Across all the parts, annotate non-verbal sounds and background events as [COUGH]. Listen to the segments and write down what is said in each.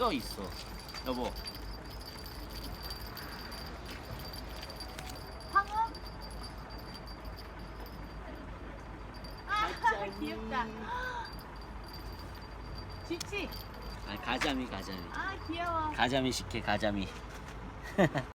있어 있어 여보? 아 [LAUGHS] 귀엽다. [GASPS] 쥐치. 아 가자미 가자미 아 귀여워. 가자미 식혜 가자미 [LAUGHS]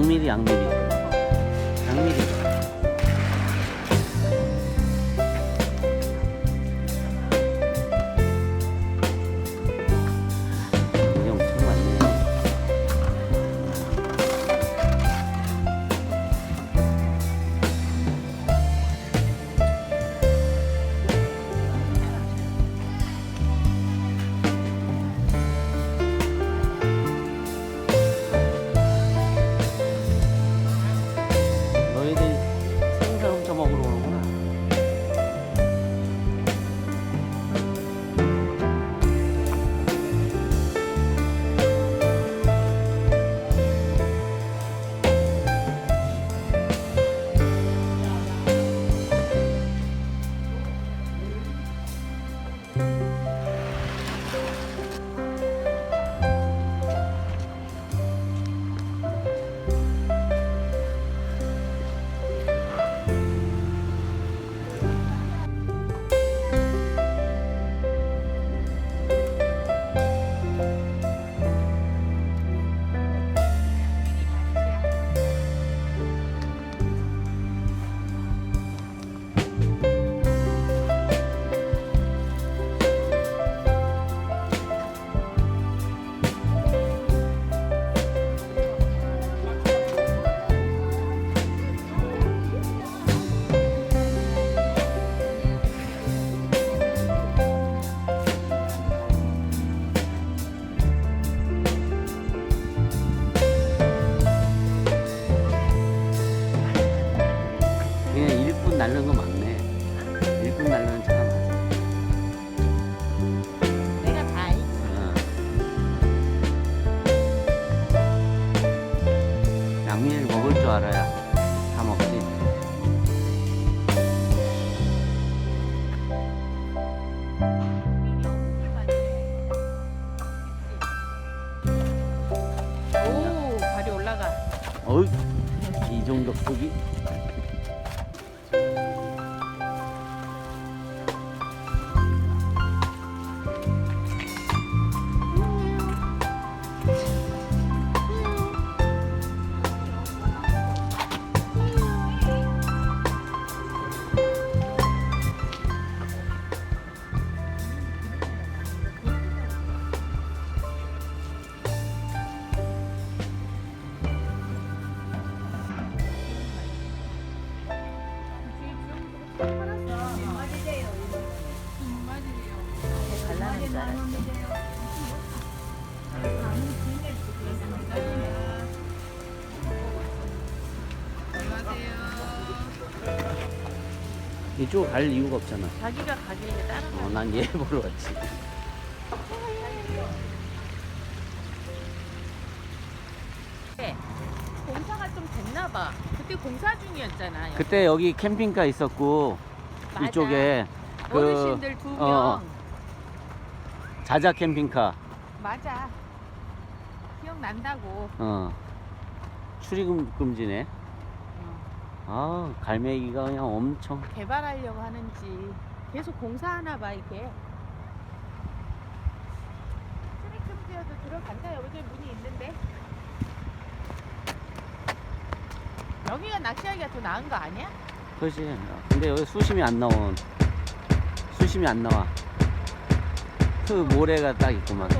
양미리 양미 이종격 속 이쪽 갈 이유가 없잖아 자기가 가길래 따라가. 어, 난 얘 보러 왔지 네. 공사가 좀 됐나 봐. 그때 공사 중이었잖아. 여기. 그때 여기 캠핑카 있었고 맞아. 이쪽에 그 어르신들 두 명. 어. 자자 캠핑카 맞아. 기억난다고. 어 출입금 금지네 아 갈매기가 그냥 엄청. 개발하려고 하는지. 계속 공사하나 봐 이게. 출입금지여도 들어간다. 여기 문이 있는데. 여기가 낚시하기가 더 나은 거 아니야? 그렇지. 근데 여기 수심이 안 나온. 수심이 안 나와. 그 모래가 딱 있구만. 또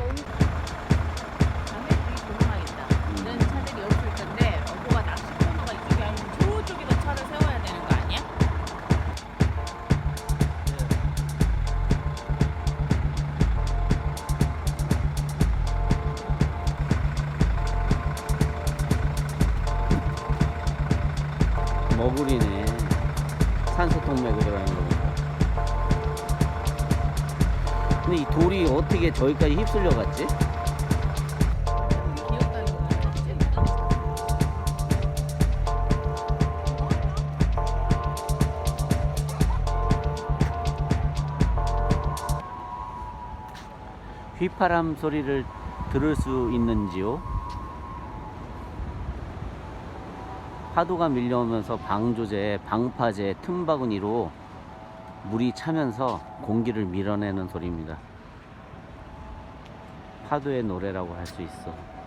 산소 동맥으로 들어가는 거니까. 근데 이 돌이 어떻게 저기까지 휩쓸려 갔지? 휘파람 소리를 들을 수 있는지요? 파도가 밀려오면서 방조제, 방파제, 틈바구니로 물이 차면서 공기를 밀어내는 소리입니다. 파도의 노래라고 할 수 있어.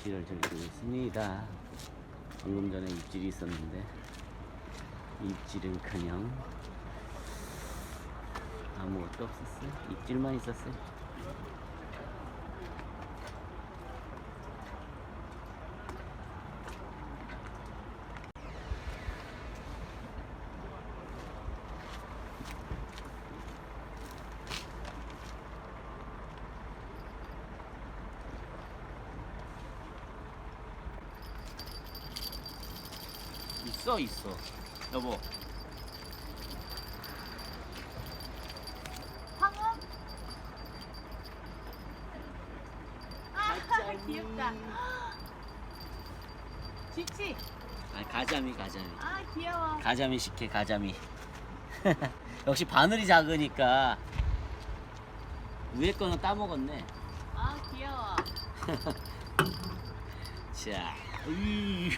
낚시를 즐기고 있습니다. 방금 전에 입질이 있었는데 입질은커녕 아무것도 없었어요. 입질만 있었어요. 있어 있어 여보 황어? 아, [LAUGHS] 귀엽다. [GASPS] 쥐치? 아 가자미 가자미 아, 귀여워. 가자미 식혜 가자미 [LAUGHS] 역시 바늘이 작으니까 위에 거는 따먹었네 아, 귀여워. [LAUGHS] 자 으이.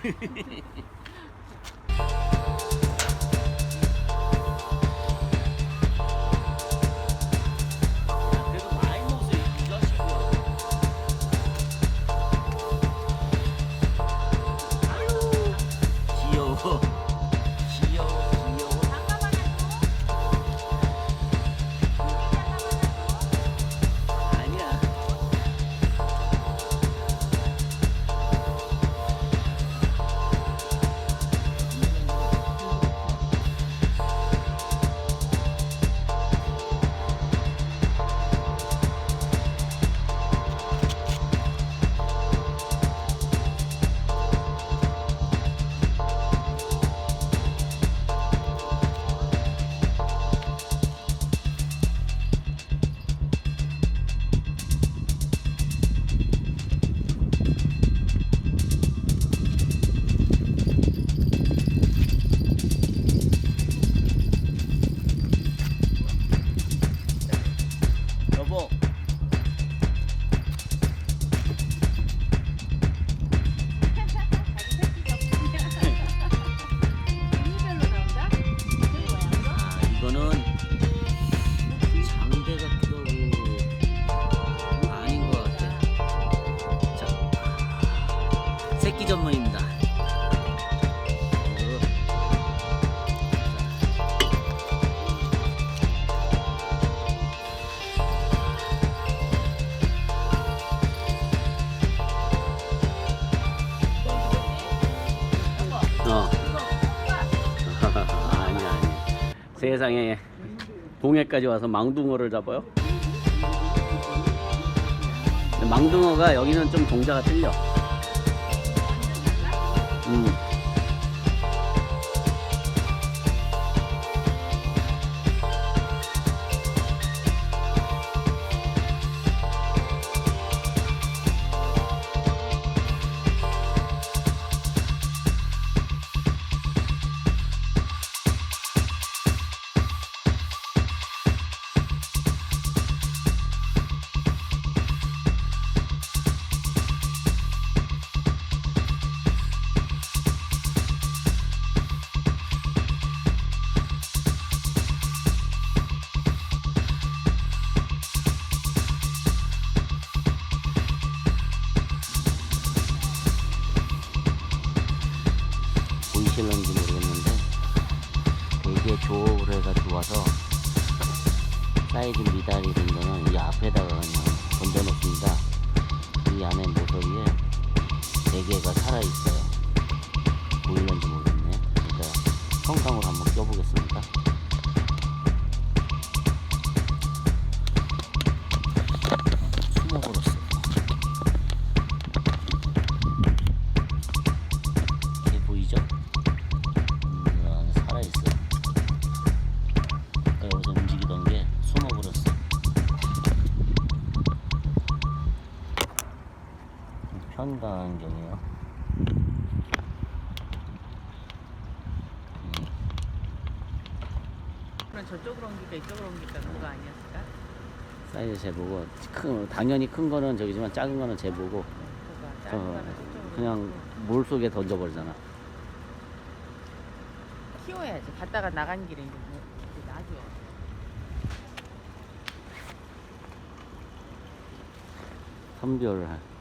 새끼 전문입니다. 어. [LAUGHS] 세상에 동해까지 와서 망둥어를 잡아요? 망둥어가 여기는 좀 동자가 틀려. 음. 좋아서 사이즈 미달이 된 거는 이 앞에다가 그냥 던져 놓습니다. 이 안에 모서리에 대게가 살아있어요. 보일런지 모르겠네. 그러니까 성강으로 한번 껴보겠습니다. 그럼 저쪽으로 옮길까 이쪽으로 옮길까 그거 아니었을까? 사이즈 재보고 큰 당연히 큰 거는 저기지만 작은 거는 재보고 그거 작은 어, 거는 저쪽으로 그냥 옮기고. 물 속에 던져버리잖아. 키워야지 갔다가 나간 길에 이제 뭐 이제 놔줘 선별을 할.